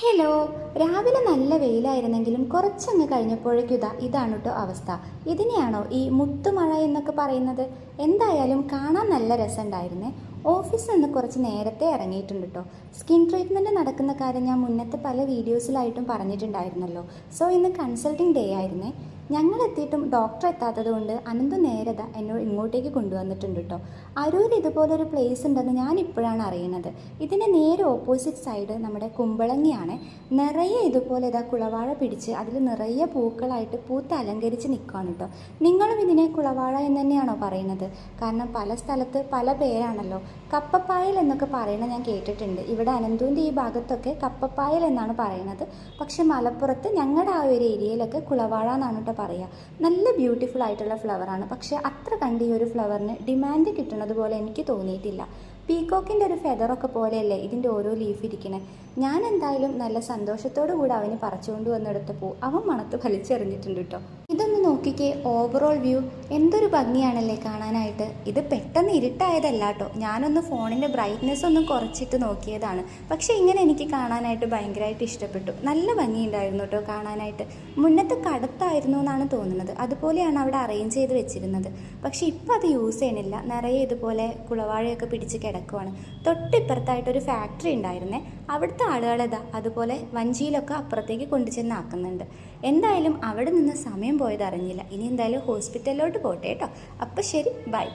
Hello രാവിലെ നല്ല വെയിലായിരുന്നെങ്കിലും കുറച്ചങ്ങ് കഴിഞ്ഞപ്പോഴേക്കും ഇതാ ഇതാണ് കേട്ടോ അവസ്ഥ. ഇതിനെയാണോ ഈ മുത്തുമഴ എന്നൊക്കെ പറയുന്നത്? എന്തായാലും കാണാൻ നല്ല രസമുണ്ടായിരുന്നേ. ഓഫീസിൽ നിന്ന് കുറച്ച് നേരത്തെ ഇറങ്ങിയിട്ടുണ്ട് കേട്ടോ സ്കിൻ ട്രീറ്റ്മെന്റ് നടക്കുന്ന കാര്യം ഞാൻ മുന്നത്തെ പല വീഡിയോസിലായിട്ടും പറഞ്ഞിട്ടുണ്ടായിരുന്നല്ലോ. സോ ഇന്ന് കൺസൾട്ടിങ് ഡേ ആയിരുന്നേ. ഞങ്ങൾ എത്തിയിട്ടും ഡോക്ടർ എത്താത്തത് കൊണ്ട് അനന്ത നേരത എന്നോട് ഇങ്ങോട്ടേക്ക് കൊണ്ടുവന്നിട്ടുണ്ട് കേട്ടോ അരൂർ ഇതുപോലൊരു പ്ലേസ് ഉണ്ടെന്ന് ഞാൻ ഇപ്പോഴാണ് അറിയുന്നത്. ഇതിന്റെ നേരെ ഓപ്പോസിറ്റ് സൈഡ് നമ്മുടെ കുമ്പളങ്ങിയാണ്. നിറയെ ഇതുപോലെ ഇതാ കുളവാഴ പിടിച്ച് അതിൽ നിറയെ പൂക്കളായിട്ട് പൂത്ത് അലങ്കരിച്ച് നിൽക്കുകയാണ് കേട്ടോ നിങ്ങളും ഇതിനെ കുളവാഴ എന്ന് തന്നെയാണോ പറയുന്നത്? കാരണം പല സ്ഥലത്ത് പല പേരാണല്ലോ. കപ്പപ്പായൽ എന്നൊക്കെ പറയണത് ഞാൻ കേട്ടിട്ടുണ്ട്. ഇവിടെ അനന്തുവിന്റെ ഈ ഭാഗത്തൊക്കെ കപ്പപ്പായൽ എന്നാണ് പറയുന്നത്. പക്ഷെ മലപ്പുറത്ത് ഞങ്ങളുടെ ആ ഒരു ഏരിയയിലൊക്കെ കുളവാഴ എന്നാണ് കേട്ടോ പറയുക നല്ല ബ്യൂട്ടിഫുൾ ആയിട്ടുള്ള ഫ്ലവറാണ് പക്ഷേ അത്ര കണ്ട് ഈ ഒരു ഫ്ലവറിന് ഡിമാൻഡ് കിട്ടുന്നത് പോലെ എനിക്ക് തോന്നിയിട്ടില്ല. പീകോക്കിന്റെ ഒരു ഫെദറൊക്കെ പോലെയല്ലേ ഇതിന്റെ ഓരോ ലീഫ് ഇരിക്കണേ? ഞാൻ എന്തായാലും നല്ല സന്തോഷത്തോടു കൂടെ അവന് പറിച്ചുകൊണ്ട് വന്നെടുത്തപ്പോൾ അവൻ മണത്ത് വലിച്ചെറിഞ്ഞിട്ടുണ്ട് കേട്ടോ ഇതൊന്ന് നോക്കിക്കേ ഓവറോൾ വ്യൂ എന്തൊരു ഭംഗിയാണല്ലേ കാണാനായിട്ട്. ഇത് പെട്ടെന്ന് ഇരുട്ടായതല്ല കേട്ടോ ഞാനൊന്ന് ഫോണിന്റെ ബ്രൈറ്റ്നെസ് ഒന്ന് കുറച്ചിട്ട് നോക്കിയതാണ്. പക്ഷേ ഇങ്ങനെ എനിക്ക് കാണാനായിട്ട് ഭയങ്കരമായിട്ട് ഇഷ്ടപ്പെട്ടു. നല്ല ഭംഗിയുണ്ടായിരുന്നു കേട്ടോ കാണാനായിട്ട്. മുന്നത്തെ കടുത്തായിരുന്നു എന്നാണ് തോന്നുന്നത്. അതുപോലെയാണ് അവിടെ അറേഞ്ച് ചെയ്ത് വെച്ചിരുന്നത്. പക്ഷേ ഇപ്പം അത് യൂസ് ചെയ്യണില്ല. നിറയെ ഇതുപോലെ കുളവാഴയൊക്കെ പിടിച്ച് കിടക്കുവാണ്. തൊട്ടിപ്പുറത്തായിട്ട് ഒരു ഫാക്ടറി ഉണ്ടായിരുന്നേ. അവിടുത്തെ ആളുകളതാ അതുപോലെ വഞ്ചിയിലൊക്കെ അപ്പുറത്തേക്ക് കൊണ്ടുചെന്ന് ചെന്നാക്കുന്നുണ്ട് എന്തായാലും അവിടെ നിന്ന് സമയം പോയത് അറിഞ്ഞില്ല ഇനി എന്തായാലും ഹോസ്പിറ്റലിലോട്ട് പോട്ടെ കേട്ടോ. അപ്പോൾ ശരി ബൈ